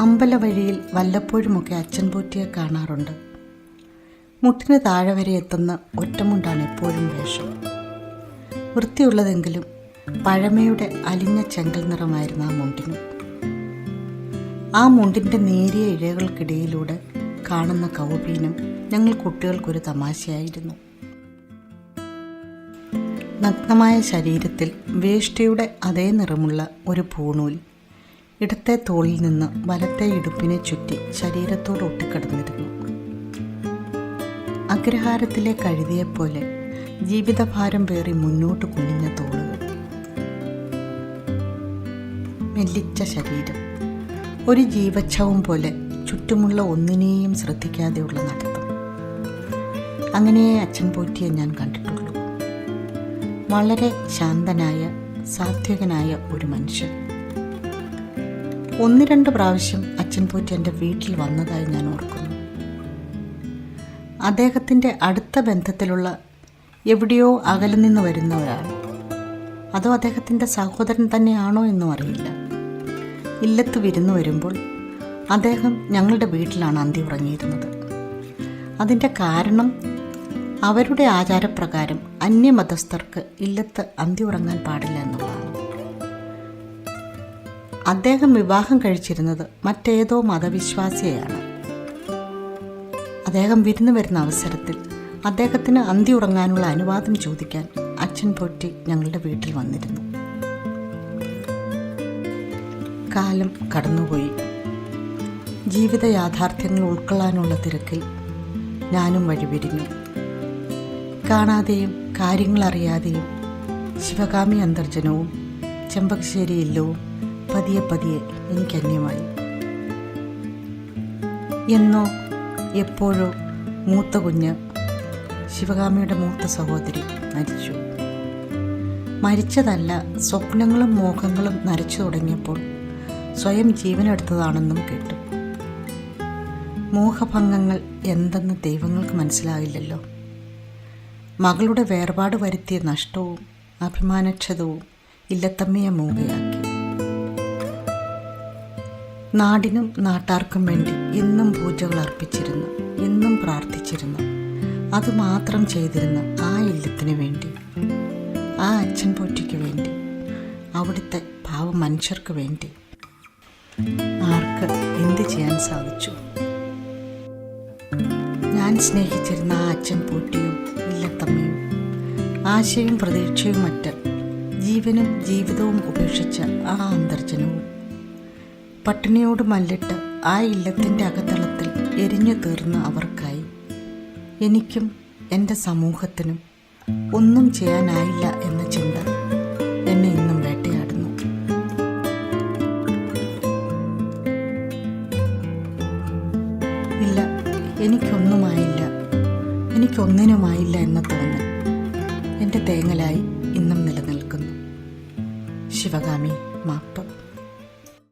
അമ്പലവഴിയിൽ വല്ലപ്പോഴുമൊക്കെ അച്ഛൻ പോറ്റിയെ കാണാറുണ്ട്. മുട്ടിന് താഴെ വരെ എത്തുന്ന ഒറ്റമുണ്ടാണ് എപ്പോഴും വേഷം. വൃത്തിയുള്ളതെങ്കിലും പഴമയുടെ അലിഞ്ഞ ചെങ്കൽ നിറമായിരുന്നു ആ മുണ്ടിന്. ആ മുണ്ടിന്റെ നേരിയ ഇഴകൾക്കിടയിലൂടെ കാണുന്ന കൗപീനം ഞങ്ങൾ കുട്ടികൾക്കൊരു തമാശയായിരുന്നു. നഗ്നമായ ശരീരത്തിൽ വേഷ്ടിയുടെ അതേ നിറമുള്ള ഒരു പൂണൂൽ ഇടത്തെ തോളിൽ നിന്ന് വലത്തെ ഇടുപ്പിനെ ചുറ്റി ശരീരത്തോട് ഒട്ടിക്കിടന്നിരുന്നു. അഗ്രഹാരത്തിലെ കഴുതിയെപ്പോലെ ജീവിതഭാരം പേറി മുന്നോട്ട് കുനിഞ്ഞ തോളുകൾ. മെല്ലിച്ച ശരീരം ഒരു ജീവച്ഛവം പോലെ ചുറ്റുമുള്ള ഒന്നിനെയും ശ്രദ്ധിക്കാതെയുള്ള നടത്തം. അങ്ങനെ അച്ഛൻ പോറ്റിയെ ഞാൻ കണ്ടിട്ടുള്ളൂ. വളരെ ശാന്തനായ സാത്വികനായ ഒരു മനുഷ്യൻ. ഒന്ന് രണ്ട് പ്രാവശ്യം അച്ഛൻ പോറ്റി എന്റെ വീട്ടിൽ വന്നതായി ഞാൻ ഓർക്കുന്നു. അദ്ദേഹത്തിന്റെ അടുത്ത ബന്ധത്തിലുള്ള എവിടെയോ അകലെ നിന്ന് വരുന്ന ഒരാൾ. അതോ അദ്ദേഹത്തിന്റെ സഹോദരൻ തന്നെയാണോ എന്നും അറിയില്ല. ഇല്ലത്ത് വിരുന്നു വരുമ്പോൾ അദ്ദേഹം ഞങ്ങളുടെ വീട്ടിലാണ് അന്തി ഉറങ്ങിയിരുന്നത്. അതിന്റെ കാരണം അവരുടെ ആചാരപ്രകാരം അന്യമതസ്ഥർക്ക് ഇല്ലത്ത് അന്തി ഉറങ്ങാൻ പാടില്ല എന്നുള്ളതാണ്. അദ്ദേഹം വിവാഹം കഴിച്ചിരുന്നത് മറ്റേതോ മതവിശ്വാസിയെയാണ്. അദ്ദേഹം വിരുന്നു വരുന്ന അവസരത്തിൽ അദ്ദേഹത്തിന് അന്തി ഉറങ്ങാനുള്ള അനുവാദം ചോദിക്കാൻ അച്ഛൻ പൊറ്റി ഞങ്ങളുടെ വീട്ടിൽ വന്നിരുന്നു. കാലം കടന്നുപോയി. ജീവിത യാഥാർത്ഥ്യങ്ങൾ ഉൾക്കൊള്ളാനുള്ള തിരക്കിൽ ഞാനും വഴിപിരിഞ്ഞു. കാണാതെയും കാര്യങ്ങൾ അറിയാതെയും ശിവകാമി അന്തർജനവും ചെമ്പകശ്ശേരി ഇല്ലവും പതിയെ പതിയെ എനിക്ക് അന്യമായി എന്നോ എപ്പോഴോ മൂത്ത കുഞ്ഞ് ശിവകാമിയുടെ മൂത്ത സഹോദരി മരിച്ചു. മരിച്ചതല്ല സ്വപ്നങ്ങളും മോഹങ്ങളും നരച്ചു തുടങ്ങിയപ്പോൾ സ്വയം ജീവനെടുത്തതാണെന്നും കേട്ടു. മോഹഭംഗങ്ങൾ എന്തെന്ന് ദൈവങ്ങൾക്ക് മനസ്സിലാകില്ലല്ലോ മകളുടെ വേർപാട് വരുത്തിയ നഷ്ടവും അഭിമാനക്ഷതവും ഇല്ലത്തമ്മയെ മൂകയാക്കി. നാടിനും നാട്ടാർക്കും വേണ്ടി എന്നും പൂജകൾ അർപ്പിച്ചിരുന്നു എന്നും പ്രാർത്ഥിച്ചിരുന്നു. അതുമാത്രം ചെയ്തിരുന്ന ആ ഇല്ലത്തിന് വേണ്ടി ആ അച്ഛൻ പോറ്റിക്ക് വേണ്ടി അവിടുത്തെ പാവ മനുഷ്യർക്ക് വേണ്ടി ആർക്ക് എന്ത് ചെയ്യാൻ സാധിച്ചു? സ്നേഹിച്ചിരുന്ന ആ അച്ഛൻ പൂട്ടിയും ഇല്ലത്തമ്മയും. ആശയും പ്രതീക്ഷയും മറ്റ് ജീവനും ജീവിതവും ഉപേക്ഷിച്ച ആ അന്തർജനവും. പട്ടിണിയോട് മല്ലിട്ട് ആ ഇല്ലത്തിന്റെ അകത്തളത്തിൽ എരിഞ്ഞു തീർന്ന അവർക്കായി. എനിക്കും എന്റെ സമൂഹത്തിനും ഒന്നും ചെയ്യാനായില്ല എന്ന ചിന്ത എന്നെ ഇന്നും വേട്ടയാടുന്നു. ഇല്ല എനിക്കൊന്നുമായില്ല. എനിക്കൊന്നിനുമായില്ല എന്ന തോന്നൽ എന്റെ തേങ്ങലായി ഇന്നും നിലനിൽക്കുന്നു. ശിവകാമി.